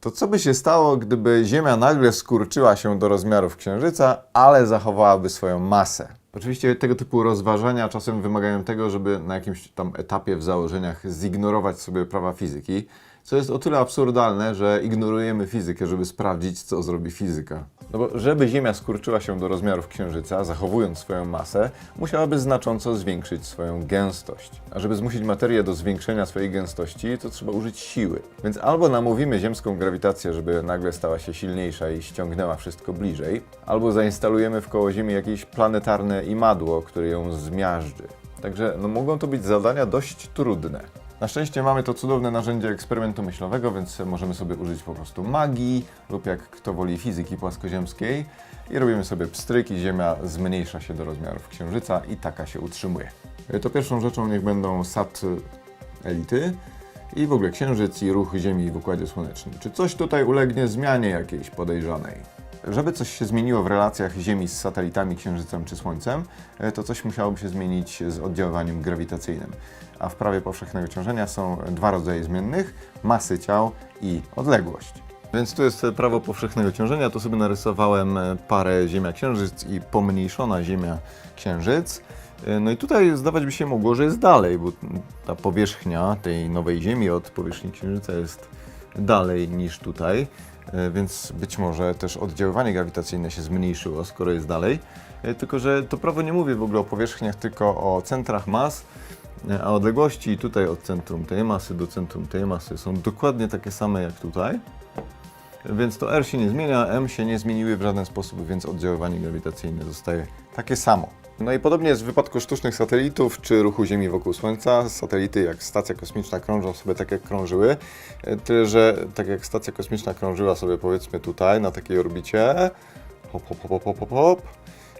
To co by się stało, gdyby Ziemia nagle skurczyła się do rozmiarów Księżyca, ale zachowałaby swoją masę? Oczywiście tego typu rozważania czasem wymagają tego, żeby na jakimś tam etapie w założeniach zignorować sobie prawa fizyki, co jest o tyle absurdalne, że ignorujemy fizykę, żeby sprawdzić, co zrobi fizyka. No bo żeby Ziemia skurczyła się do rozmiarów Księżyca, zachowując swoją masę, musiałaby znacząco zwiększyć swoją gęstość. A żeby zmusić materię do zwiększenia swojej gęstości, to trzeba użyć siły. Więc albo namówimy ziemską grawitację, żeby nagle stała się silniejsza i ściągnęła wszystko bliżej, albo zainstalujemy wkoło Ziemi jakieś planetarne imadło, które ją zmiażdży. Także no, mogą to być zadania dość trudne. Na szczęście mamy to cudowne narzędzie eksperymentu myślowego, więc możemy sobie użyć po prostu magii lub jak kto woli fizyki płaskoziemskiej i robimy sobie pstryk i Ziemia zmniejsza się do rozmiarów Księżyca i taka się utrzymuje. To pierwszą rzeczą niech będą sat elity i w ogóle Księżyc i ruch Ziemi w Układzie Słonecznym. Czy coś tutaj ulegnie zmianie jakiejś podejrzanej? Żeby coś się zmieniło w relacjach Ziemi z satelitami, Księżycem czy Słońcem, e, to coś musiałoby się zmienić z oddziaływaniem grawitacyjnym. A w prawie powszechnego ciążenia są dwa rodzaje zmiennych: masy ciał i odległość. Więc tu jest prawo powszechnego ciążenia. Tu sobie narysowałem e, parę Ziemia-Księżyc i pomniejszona Ziemia-Księżyc. E, No i tutaj zdawać by się mogło, że jest dalej, bo ta powierzchnia tej nowej Ziemi od powierzchni Księżyca jest dalej niż tutaj, e, więc być może też oddziaływanie grawitacyjne się zmniejszyło, skoro jest dalej. E, Tylko, że to prawo nie mówi w ogóle o powierzchniach, tylko o centrach mas, e, a odległości tutaj od centrum tej masy do centrum tej masy są dokładnie takie same jak tutaj. Więc to R się nie zmienia, M się nie zmieniły w żaden sposób, więc oddziaływanie grawitacyjne zostaje takie samo. No i podobnie jest w wypadku sztucznych satelitów czy ruchu Ziemi wokół Słońca. Satelity jak stacja kosmiczna krążą sobie tak jak krążyły, e, tyle że tak jak stacja kosmiczna krążyła sobie powiedzmy tutaj na takiej orbicie, hop, hop, hop, hop, hop, hop,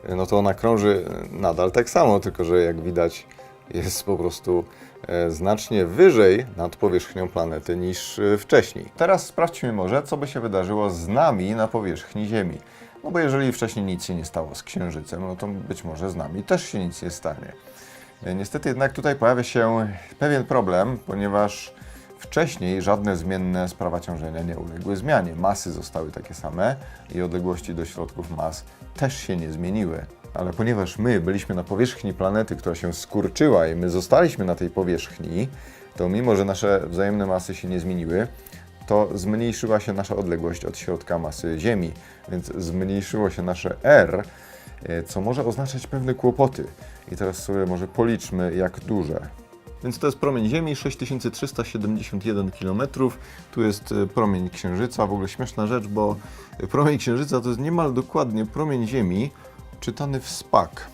e, no to ona krąży nadal tak samo, tylko że jak widać jest po prostu e, znacznie wyżej nad powierzchnią planety niż e, wcześniej. Teraz sprawdźmy może, co by się wydarzyło z nami na powierzchni Ziemi. No bo jeżeli wcześniej nic się nie stało z Księżycem, no to być może z nami też się nic nie stanie. E, Niestety jednak tutaj pojawia się pewien problem, ponieważ wcześniej żadne zmienne z prawa ciążenia nie uległy zmianie. Masy zostały takie same i odległości do środków mas też się nie zmieniły. Ale ponieważ my byliśmy na powierzchni planety, która się skurczyła i my zostaliśmy na tej powierzchni, to mimo, że nasze wzajemne masy się nie zmieniły, to zmniejszyła się nasza odległość od środka masy Ziemi, więc zmniejszyło się nasze R, e, co może oznaczać pewne kłopoty. I teraz sobie może policzmy, jak duże. Więc to jest promień Ziemi, 6371 km. Tu jest e, promień Księżyca. W ogóle śmieszna rzecz, bo e, promień Księżyca to jest niemal dokładnie promień Ziemi czytany w SPAK.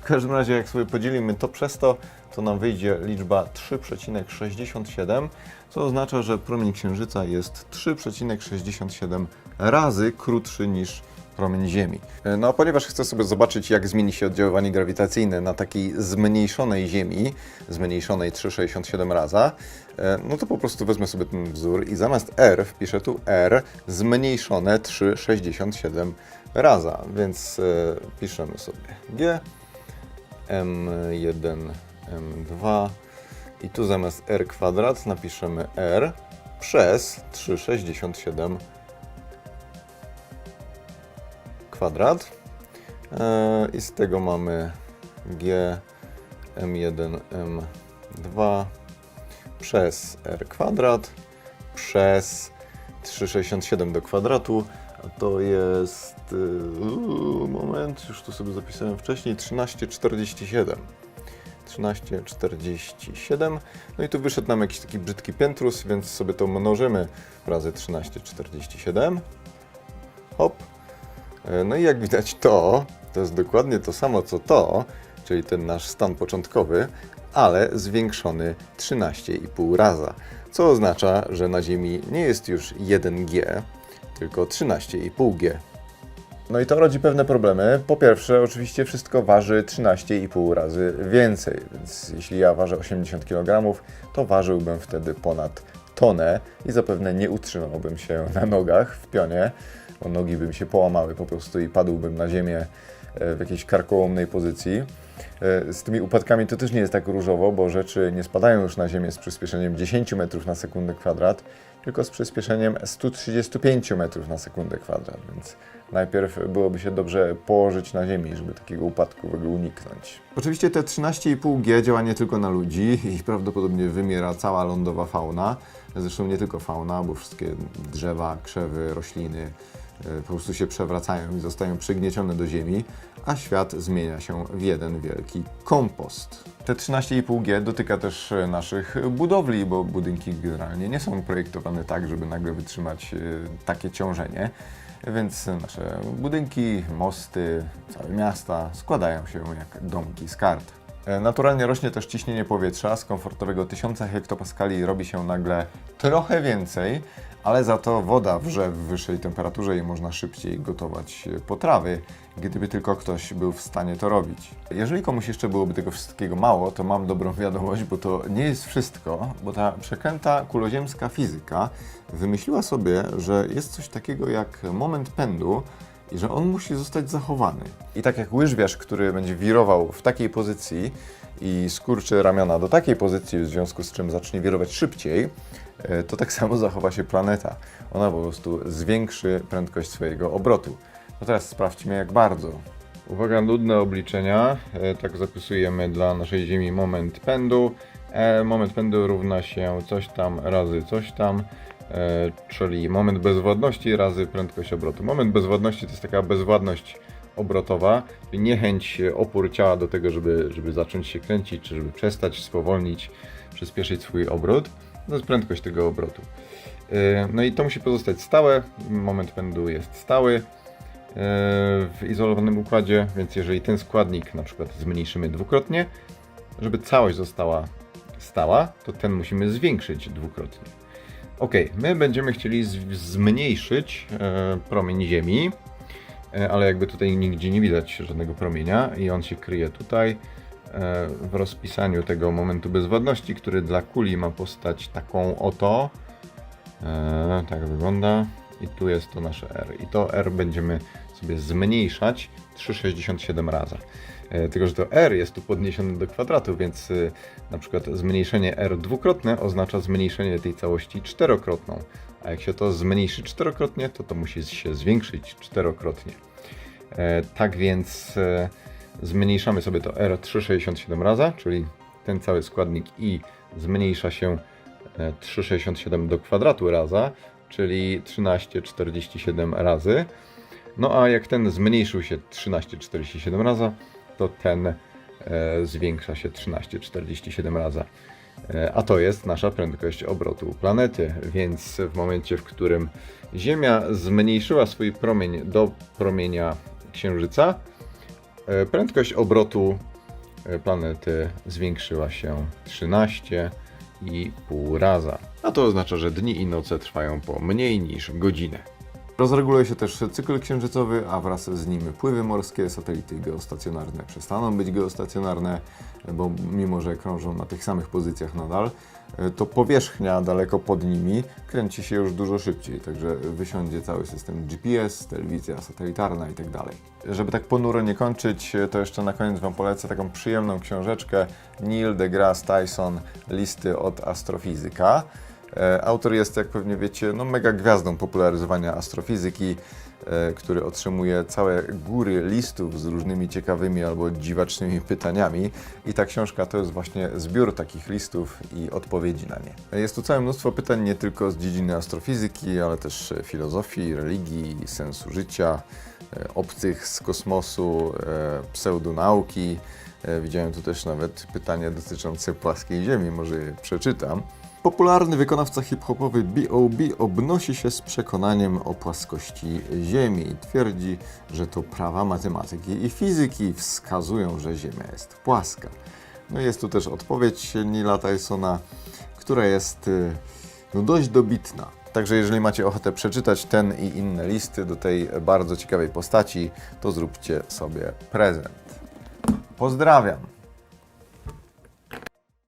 W każdym razie, jak sobie podzielimy to przez to, to nam wyjdzie liczba 3,67, co oznacza, że promień Księżyca jest 3,67 razy krótszy niż promień Ziemi. No a ponieważ chcę sobie zobaczyć, jak zmieni się oddziaływanie grawitacyjne na takiej zmniejszonej Ziemi, zmniejszonej 3,67 raza, e, no to po prostu wezmę sobie ten wzór i zamiast R wpiszę tu R zmniejszone 3,67 raza, więc e, piszemy sobie G, M1, M2 i tu zamiast R kwadrat napiszemy R przez 3,67 kwadrat. E, i z tego mamy G M1 M2 przez R kwadrat przez 3,67 do kwadratu, a to jest yy, moment, już tu sobie zapisałem wcześniej 13,47 13,47 no i tu wyszedł nam jakiś taki brzydki piętrus, więc sobie to mnożymy razy 13,47 hop No i jak widać to, to jest dokładnie to samo co to, czyli ten nasz stan początkowy, ale zwiększony 13,5 raza, co oznacza, że na Ziemi nie jest już 1G, tylko 13,5G. No i to rodzi pewne problemy. Po pierwsze, oczywiście wszystko waży 13,5 razy więcej, więc jeśli ja ważę 80 kg, to ważyłbym wtedy ponad tonę i zapewne nie utrzymałbym się na nogach w pionie, bo nogi by się połamały po prostu i padłbym na ziemię e, w jakiejś karkołomnej pozycji. E, Z tymi upadkami to też nie jest tak różowo, bo rzeczy nie spadają już na ziemię z przyspieszeniem 10 metrów na sekundę kwadrat, tylko z przyspieszeniem 135 metrów na sekundę kwadrat, więc najpierw byłoby się dobrze położyć na ziemi, żeby takiego upadku w ogóle uniknąć. Oczywiście te 13,5G działa nie tylko na ludzi i prawdopodobnie wymiera cała lądowa fauna, zresztą nie tylko fauna, bo wszystkie drzewa, krzewy, rośliny po prostu się przewracają i zostają przygniecione do ziemi, a świat zmienia się w jeden wielki kompost. Te 13,5G dotyka też e, naszych budowli, bo budynki generalnie nie są projektowane tak, żeby nagle wytrzymać e, takie ciążenie. Więc nasze budynki, mosty, całe miasta składają się jak domki z kart. E, Naturalnie rośnie też ciśnienie powietrza. Z komfortowego 1000 hektopaskali robi się nagle trochę więcej, ale za to woda wrze w wyższej temperaturze i można szybciej gotować e, potrawy, gdyby tylko ktoś był w stanie to robić. Jeżeli komuś jeszcze byłoby tego wszystkiego mało, to mam dobrą wiadomość, bo to nie jest wszystko, bo ta przekręta kuloziemska fizyka wymyśliła sobie, że jest coś takiego jak moment pędu, i że on musi zostać zachowany. I tak jak łyżwiarz, który będzie wirował w takiej pozycji i skurczy ramiona do takiej pozycji, w związku z czym zacznie wirować szybciej, to tak samo zachowa się planeta. Ona po prostu zwiększy prędkość swojego obrotu. No teraz sprawdźmy jak bardzo. Uwaga, nudne obliczenia. E, Tak zapisujemy dla naszej Ziemi moment pędu. E, Moment pędu równa się coś tam razy coś tam, e, czyli moment bezwładności razy prędkość obrotu. Moment bezwładności to jest taka bezwładność obrotowa, czyli niechęć, e, opór ciała do tego, żeby, żeby zacząć się kręcić, czy żeby przestać, spowolnić, przyspieszyć swój obrót. To jest prędkość tego obrotu. E, No i to musi pozostać stałe. Moment pędu jest stały e, w izolowanym układzie, więc jeżeli ten składnik na przykład zmniejszymy dwukrotnie, żeby całość została stała, to ten musimy zwiększyć dwukrotnie. Ok, my będziemy chcieli zmniejszyć e, promień Ziemi, ale jakby tutaj nigdzie nie widać żadnego promienia i on się kryje tutaj w rozpisaniu tego momentu bezwładności, który dla kuli ma postać taką oto. E, tak wygląda. I tu jest to nasze R. I to R będziemy sobie zmniejszać 3,67 razy. E, Tylko, że to R jest tu podniesione do kwadratu, więc na przykład zmniejszenie R dwukrotne oznacza zmniejszenie tej całości czterokrotną. A jak się to zmniejszy czterokrotnie, to to musi się zwiększyć czterokrotnie. E, Tak więc e, zmniejszamy sobie to R 3,67 razy, czyli ten cały składnik i zmniejsza się e, 3,67 do kwadratu raza, czyli 13,47 razy. No a jak ten zmniejszył się 13,47 razy, to ten e, zwiększa się 13,47 razy. E, A to jest nasza prędkość obrotu planety, więc w momencie, w którym Ziemia zmniejszyła swój promień do promienia Księżyca, e, prędkość obrotu e, planety zwiększyła się 13,5 raza. A to oznacza, że dni i noce trwają po mniej niż godzinę. Rozreguluje się też cykl księżycowy, a wraz z nim pływy morskie, satelity geostacjonarne przestaną być geostacjonarne, bo mimo, że krążą na tych samych pozycjach nadal, to powierzchnia daleko pod nimi kręci się już dużo szybciej, także wysiądzie cały system GPS, telewizja satelitarna i tak. Żeby tak ponuro nie kończyć, to jeszcze na koniec Wam polecę taką przyjemną książeczkę Neil deGrasse Tyson Listy od astrofizyka. E, Autor jest, jak pewnie wiecie, no mega gwiazdą popularyzowania astrofizyki, e, który otrzymuje całe góry listów z różnymi ciekawymi albo dziwacznymi pytaniami. I ta książka to jest właśnie zbiór takich listów i odpowiedzi na nie. Jest tu całe mnóstwo pytań nie tylko z dziedziny astrofizyki, ale też e, filozofii, religii, sensu życia, obcych z kosmosu, pseudonauki. Widziałem tu też nawet pytanie dotyczące płaskiej Ziemi, może je przeczytam. Popularny wykonawca hip-hopowy B.O.B. obnosi się z przekonaniem o płaskości Ziemi i twierdzi, że to prawa matematyki i fizyki wskazują, że Ziemia jest płaska. No jest tu też odpowiedź Nila Tysona, która jest y, no, dość dobitna. Także jeżeli macie ochotę przeczytać ten i inne listy do tej bardzo ciekawej postaci, to zróbcie sobie prezent. Pozdrawiam!